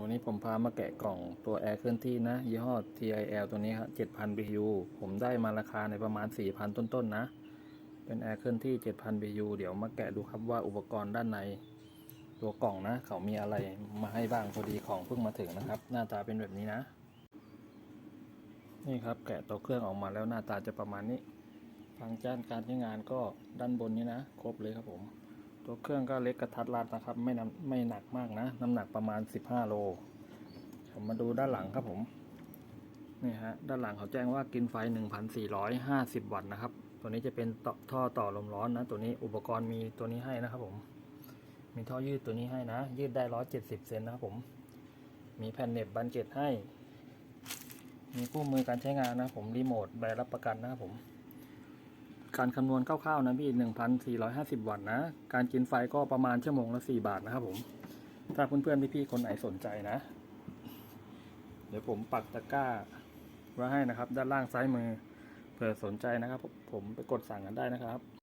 วันนี้ผมพามาแกะกล่องตัวแอร์เคลื่อนที่นะ ยี่ห้อ TIL ตัวนี้ครับ7,000 BTU ผมได้มาราคาในประมาณ 4,000 ต้นๆนะ เป็นแอร์เคลื่อนที่ 7,000 BTU เดี๋ยวมาแกะดูครับว่าอุปกรณ์ด้านในตัวกล่องนะ เขามีอะไรมาให้บ้างพอดีของเพิ่งมาถึงนะครับ หน้าตาเป็นแบบนี้นะ นี่ครับแกะตัวเครื่องออกมาแล้วหน้าตาจะประมาณนี้ ฟังก์ชันการใช้งานก็ด้านบนนี้นะ ครบเลยครับผม ตัวเครื่องก็เล็กกระทัดรัดนะครับ ไม่น้ำไม่หนักมากนะ น้ำหนักประมาณ 15 โล ผมมาดูด้านหลังครับผม นี่ฮะ ด้านหลังเขาแจ้งว่ากินไฟ 1,450 วัตต์นะครับ ตัวนี้จะเป็นต่อท่อต่อลมร้อนนะ ตัวนี้อุปกรณ์มีตัวนี้ให้นะครับผม มีท่อยืดตัวนี้ให้นะ ยืดได้ 170 เซนนะครับผม มีแผ่นเน็บบันเกตให้ มีคู่มือการใช้งานนะผม รีโมทใบรับประกันนะครับผม การคำนวณคร่าวๆนะพี่หนึ่งพันสี่ร้อยห้าสิบวัตต์นะ การกินไฟก็ประมาณชั่วโมงละสี่บาทนะครับผม ถ้าเพื่อนๆ พี่ๆ คนไหนสนใจนะ เดี๋ยวผมปักตะกร้าไว้ให้นะครับ ด้านล่างซ้ายมือ เผื่อสนใจนะครับ ผมไปกดสั่งกันได้นะครับ